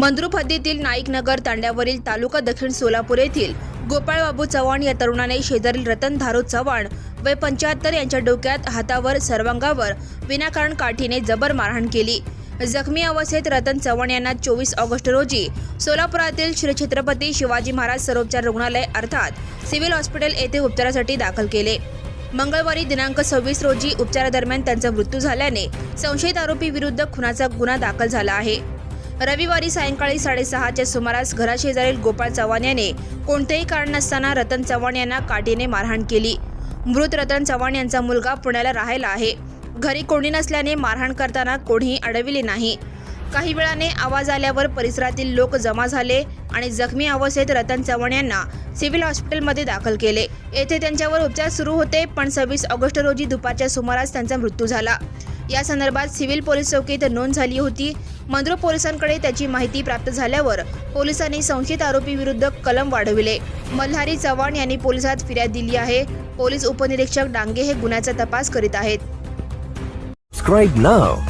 मंद्रुप हद्दीतील नाईकनगर तांड्यावरील तालुका दक्षिण सोलापूर येथील गोपाळबाबू चव्हाण या तरुणाने शेजारील रतन धारू चव्हाण वय पंच्याहत्तर यांच्या डोक्यात हातावर सर्वांगावर विनाकारण काठीने जबर मारहाण केली. जखमी अवस्थेत रतन चव्हाण यांना चोवीस ऑगस्ट रोजी सोलापुरातील श्री छत्रपती शिवाजी महाराज सरोपचार रुग्णालय अर्थात सिव्हिल हॉस्पिटल येथे उपचारासाठी दाखल केले. मंगळवारी दिनांक सव्वीस रोजी उपचारादरम्यान त्यांचा मृत्यू झाल्याने संशयित आरोपी विरुद्ध खुनाचा गुन्हा दाखल झाला आहे. रविवारी सायंकाळी साडेसहाच्या सुमारास घराशेजारील गोपाळ चव्हाण याने कोणतेही कारण नसताना रतन चव्हाण यांना काठीने मारहाण केली. मृत रतन चव्हाण यांचा मुलगा पुण्याला राहायला आहे. घरी कोणी नसल्याने मारहाण करताना कोणीही अडविले नाही. काही वेळाने आवाज आल्यावर परिसरातील लोक जमा झाले आणि जखमी अवस्थेत रतन चव्हाण यांना सिव्हिल हॉस्पिटलमध्ये दाखल केले. येथे त्यांच्यावर उपचार सुरू होते पण सव्वीस ऑगस्ट रोजी दुपारच्या सुमारास त्यांचा मृत्यू झाला. या संदर्भात सिव्हिल पोलीस चौकीत नोंद झाली होती. मंद्रो पोलिसांकडे त्याची माहिती प्राप्त झाल्यावर पोलिसांनी संशयित आरोपी विरुद्ध कलम वाढविले. मल्हारी चव्हाण यांनी पोलिसात फिर्याद दिली आहे. पोलीस उपनिरीक्षक डांगे हे गुन्ह्याचा तपास करीत आहेत. Subscribe now